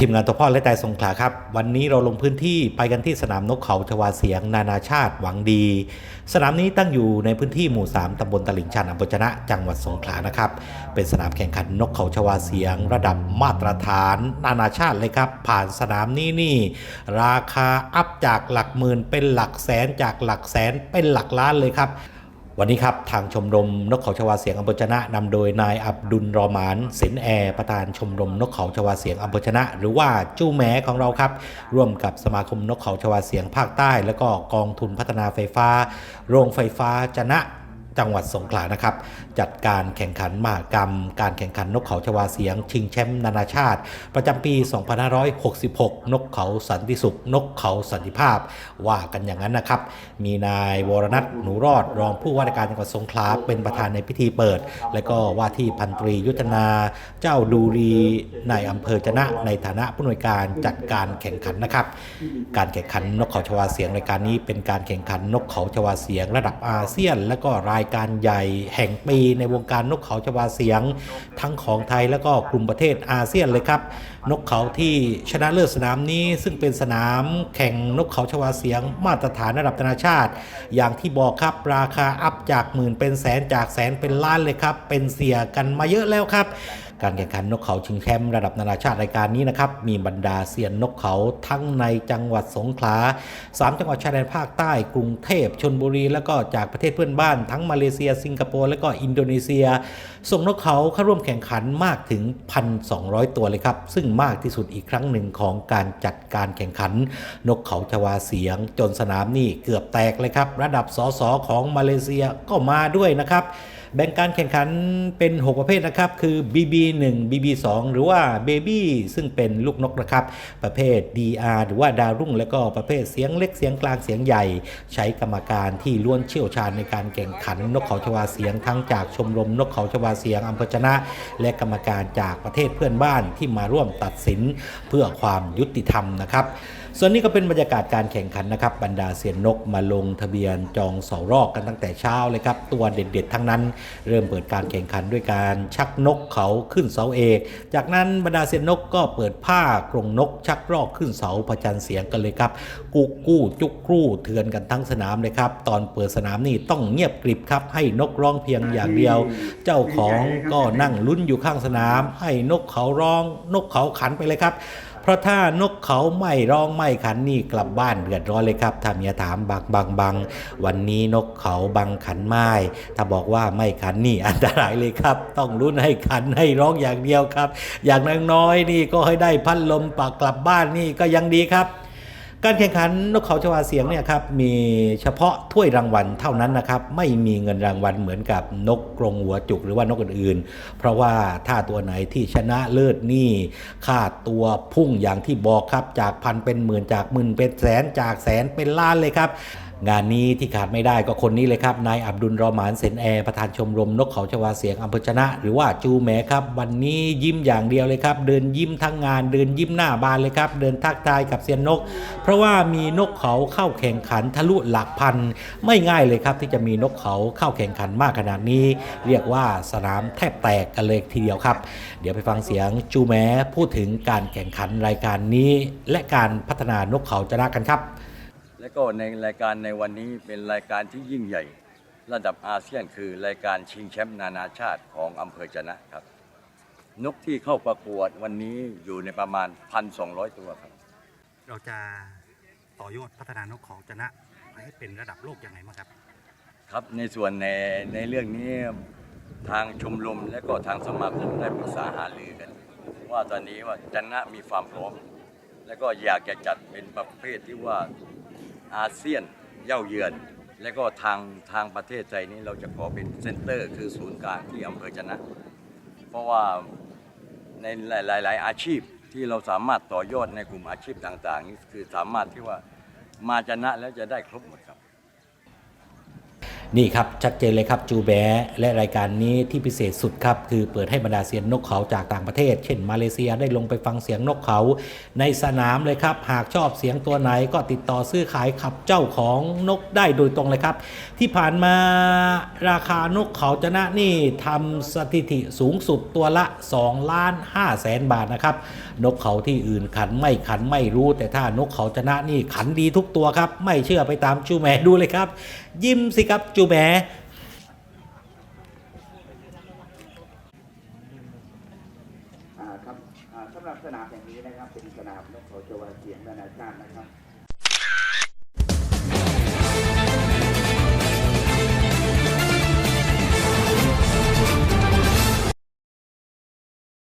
ทีมงานตัวพ่อและใจสงขลาครับ วันนี้เราลงพื้นที่ไปกันที่สนามนกเขาชวาเสียง นานาชาติหวังดี สนามนี้ตั้งอยู่ในพื้นที่หมู่ 3 ตำบลตลิ่งชันอำเภอชนะ จังหวัดสงขลานะครับ เป็นสนามแข่งขันนกเขาชวาเสียง ระดับมาตรฐาน นานาชาติเลยครับ ผ่านสนามนี้นี่ ราคาอัพจากหลักหมื่นเป็นหลักแสนจากหลักแสนเป็นหลักล้านเลยครับ วันนี้ครับ ทางชมรมนกเขาชวาเสียงอัมพชนะนำโดยนายอับดุลรอมานสินแอร์ประธานชมรมนกเขาชวาเสียงอัมพชนะ หรือว่าจู้แม้ของเราครับ ร่วมกับสมาคมนกเขาชวาเสียงภาคใต้ และก็กองทุนพัฒนาไฟฟ้า โรงไฟฟ้าชนะ จังหวัดสงขลานะครับ จัดการแข่งขันมหกรรม การแข่งขันนกเขาชวาเสียง ชิงแชมป์นานาชาติ ประจำปี 2566 นกเขาสันติสุข นกเขาสันติภาพ ว่ากันอย่างนั้นนะครับ มีนายวรนัทหนูรอดรองผู้ว่าราชการจังหวัดสงขลาเป็นประธานในพิธีเปิด และก็ว่าที่พันตรียุทธนา เจ้าดูรีนายอำเภอชนะในฐานะผู้อำนวยการจัดการแข่งขันนะครับ การแข่งขันนกเขาชวาเสียงรายการนี้เป็นการแข่งขันนกเขาชวาเสียง ระดับอาเซียน และก็รายการใหญ่แห่งปีในวงการนกเขาชวาเสียง ทั้งของไทยและก็กลุ่มประเทศอาเซียนเลยครับ นกเขาที่ชนะเลิศสนามนี้ซึ่งเป็นสนามแข่งนกเขาชวาเสียง มาตรฐานระดับนานาชาติ อย่างที่บอกครับราคาอัพจากหมื่นเป็นแสนจากแสนเป็นล้านเลยครับ เป็นเสียกันมาเยอะแล้วครับ การแข่งขันนกเขาชิงแชมป์ระดับนานาชาติรายการนี้นะครับมีบรรดาเซียนนกเขาทั้งในจังหวัดสงขลา3 จังหวัดชายแดนภาคใต้กรุงเทพชนบุรี แล้วก็จากประเทศเพื่อนบ้าน ทั้งมาเลเซีย สิงคโปร์และก็อินโดนีเซีย ส่งนกเขาเข้าร่วมแข่งขันมากถึง 1,200 ตัวเลยครับ ซึ่งมากที่สุดอีกครั้งหนึ่งของการจัดการแข่งขัน นกเขาชวาเสียง จนสนามนี่เกือบแตกเลยครับ ระดับสสของมาเลเซียก็มาด้วยนะครับ แบ่งการแข่งขันเป็น 6 ประเภทนะครับ คือ BB 1 BB 2 หรือว่า Baby ซึ่งเป็นลูกนกนะครับ ประเภท DR หรือว่าดาวรุ่ง และก็ประเภทเสียงเล็กเสียงกลางเสียงใหญ่ ใช้กรรมการที่ล้วนเชี่ยวชาญในการแข่งขันนกเขาชวาเสียงทั้งจากชมรมนกเขาชวาเสียงอำเภอชนะ และกรรมการจากประเทศเพื่อนบ้านที่มาร่วมตัดสินเพื่อความยุติธรรมนะครับ ส่วนนี้ก็เป็นบรรยากาศการแข่งขันนะครับบรรดาเซียนนกมาลงทะเบียนจองเสารอกกันตั้งแต่เช้าเลยครับตัวเด็ดๆ ทั้งนั้น เริ่มเปิดการแข่งขันด้วยการชักนกเขาขึ้นเสาเอก จากนั้นบรรดาเซียนนกก็เปิดผ้ากรงนกชักรอกขึ้นเสาประจันเสียงกันเลยครับกุกกู้จุกกรูเถือนกันทั้งสนามเลยครับตอนเปิดสนามนี่ต้องเงียบกริบครับให้นกร้องเพียงอย่างเดียว เจ้าของก็นั่งลุ้นอยู่ข้างสนาม ให้นกเขาร้อง นกเขาขันไปเลยครับ ราะถ้านกเขาไม่ร้องไม่ขันนี่กลับบ้านเดือดร้อนเลยครับถ้าเมียถามบางบางบางวันนี้นกเขาบังขันไม่ถ้าบอกว่าไม่ขันนี่อันตรายเลยครับ ต้องรุ้นให้ขันให้ร้องอย่างเดียวครับ อย่างน้อยๆนี่ก็ให้ได้พัดลมปากกลับบ้านนี่ก็ยังดีครับ การแข่งขันนกเขาชวาเสียงเนี่ยครับมีเฉพาะถ้วยรางวัลเท่านั้นนะครับไม่มีเงินรางวัลเหมือนกับนกกรงหัวจุกหรือว่านกอื่นๆ เพราะว่าถ้าตัวไหนที่ชนะเลิศนี่ค่าตัวพุ่งอย่างที่บอกครับจากพันเป็นหมื่นจากหมื่นเป็นแสนจากแสนเป็นล้านเลยครับ งานนี้ที่ขาดไม่ได้ก็คนนี้เลยครับ นายอับดุลรอหมานเซนแอร์ประธานชมรมนกเขาชวาเสียงอำเภอชนะ หรือว่าจูแหมครับ วันนี้ยิ้มอย่างเดียวเลยครับ เดินยิ้มทั้งงาน เดินยิ้มหน้าบานเลยครับ เดินทักทายกับเซียนนก เพราะว่ามีนกเขาเข้าแข่งขันทะลุหลักพัน ไม่ง่ายเลยครับ ที่จะมีนกเขาเข้าแข่งขันมากขนาดนี้ เรียกว่าสนามแทบแตกกันเลยทีเดียวครับ เดี๋ยวไปฟังเสียงจูแหมพูดถึงการแข่งขันรายการนี้ และการพัฒนานกเขาชนะกันครับ และก็ในรายการในวันนี้เป็นรายการที่ยิ่งใหญ่ ระดับอาเซียนคือรายการชิงแชมป์นานาชาติของอำเภอจะนะครับ นกที่เข้าประกวดวันนี้อยู่ในประมาณ 1,200 ตัวครับ เราจะต่อยอดพัฒนานกเขาจะนะให้เป็นระดับโลกยังไงบ้างครับ ครับในส่วนในในเรื่องนี้ทางชมรมและก็ทางสมาคมได้ปรึกษาหารือกัน ว่าตอนนี้ว่าจันนะมีความพร้อม และก็อยากจะจัดเป็นประเภทที่ว่า อาเซียนเย่าเยือน และก็ทางทางประเทศไทยนี้เราจะขอเป็นเซ็นเตอร์ คือศูนย์กลางที่อำเภอจะนะ เพราะว่าในหลาย ๆ อาชีพที่เราสามารถต่อยอดในกลุ่มอาชีพต่าง ๆ นี่คือสามารถที่ว่ามาจะนะแล้วจะได้ครบหมดครับ นี่ครับชัดเจนเลยครับจูแบและรายการนี้ที่พิเศษสุดครับ คือเปิดให้บรรดาเซียนนกเขาจากต่างประเทศ เช่นมาเลเซียได้ลงไปฟังเสียงนกเขา ในสนามเลยครับ หากชอบเสียงตัวไหนก็ติดต่อซื้อขายขับเจ้าของนกได้โดยตรงเลยครับ ที่ผ่านมาราคานกเขาจะนะนี่ทำสถิติสูงสุดตัวละ2ล้าน5แสนบาทนะครับนกเขาที่อื่นขันไม่ขันไม่รู้ แต่ถ้านกเขาจะนะนี่ขันดีทุกตัวครับ ไม่เชื่อไปตามจูแมดูเลยครับ ยิ้มสิครับจูแหมอ่าครับสำหรับสนามแห่งนี้นะครับเป็นสนามนกเขาชวาเสียงนานาชาตินะครับ